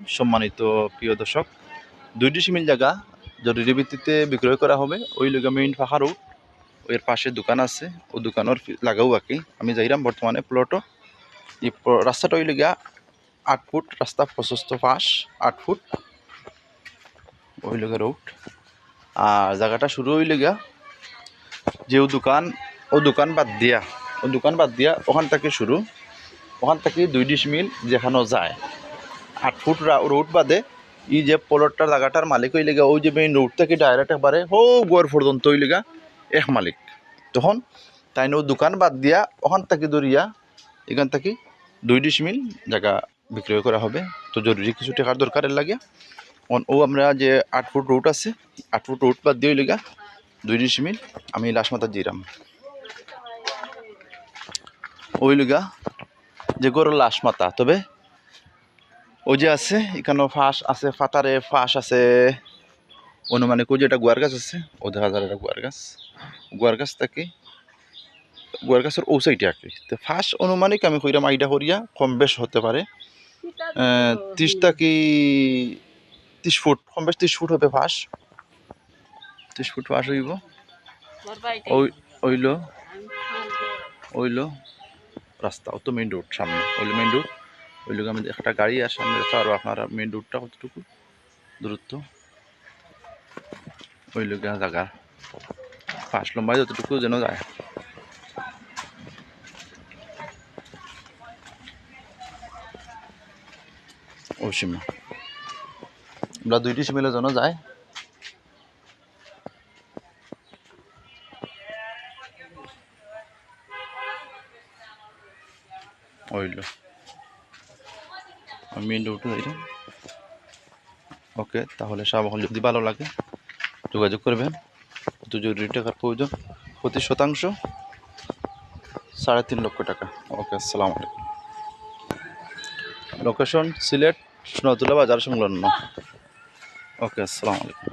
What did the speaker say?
সম্মানিত প্রিয় দর্শক, দুই ডিসিমিল জায়গা জরুরি ভিত্তিতে বিক্রয় করা হবে। ওই লগা ফাঁকা রোডের পাশে দোকান আছে, ও দোকানের লাগাও বাকি। আমি যাইরাম বর্তমানে প্লটও এই রাস্তাটা ওই লগা আট ফুট, রাস্তা প্রশস্ত পাশ, আট ফুট। ওই লগা রোড আর জায়গাটা শুরু হইলে গিয়া যে ও দোকান ও দোকান বাদ দিয়া, ও দোকান বাদ দিয়া ওখান থেকে শুরু। ওখান থেকে দুই ডিসমিল যেখানেও যায়। আট ফুট রোড বাদে ই যে পলটটার জায়গাটার মালিক হইলে গিয়া, ওই যে মেইন রোড থেকে ডাইরেক্ট একবারে হো গোয়ার পর্যন্ত হইলে গিয়া, এক মালিক। তখন তাই ও দোকান বাদ দিয়া ওখান থেকে ধরিয়া, এখান থেকে দুই ডিসমিল জায়গা বিক্রয় করা হবে। তো জরুরি কিছু টাকার দরকারের লাগে ও আমরা যে আট ফুট রোড আছে, আট ফুট রোড বাদ দিয়ে গিয়া দুই ডিসমিল আমি লাশ মাথা দিলাম ওই লগা যে গরুর লাশ মাথা, তবে ওই যে আছে এখানেও ফাঁস আছে ফাতারে ফাঁস আছে। অনুমানিক ওই যে একটা গুয়ার গাছ আছে ও দেখা যায় একটা গুয়ার গাছ। গুয়ার গাছ থাকে গুয়ার গাছের ও সাইডে আর কি। তো ফাঁস অনুমানিক আমি কইরাম আইডা করিয়া কম বেশ হতে পারে। ত্রিশটা কি ত্রিশ ফুট কম বেশ ত্রিশ ফুট হবে ফাঁস। ত্রিশ ফুট ফাঁস হইব। ওই ওইলো ওইলো। রাস্তা ও তো মেইন রোড সামনে। ওইলো মেইন রোড ওই লোক আমি একটা গাড়ি সামনে রেখে আরও আপনারা মেইন রোডটা কতটুকু? দূরত্ব? ওই লোক জায়গা। পাঁচ লম্বায় যতটুকু যেন যায়। ও সীমা। আমরা দুইটি সিমিলে যেন যায়। ওইলো মেইন রোডে এটা ওকে তাহলে সাবাহল যদি ভালো লাগে, যোগাযোগ করবেন। তো জরুরি টাকার প্রয়োজন, প্রতি শতাংশ সাড়ে তিন লক্ষ টাকা। ওকে আসসালামু আলাইকুম। লোকেশন সিলেট সোনাতুলা বাজার সংলগ্ন। ওকে আসসালামু আলাইকুম।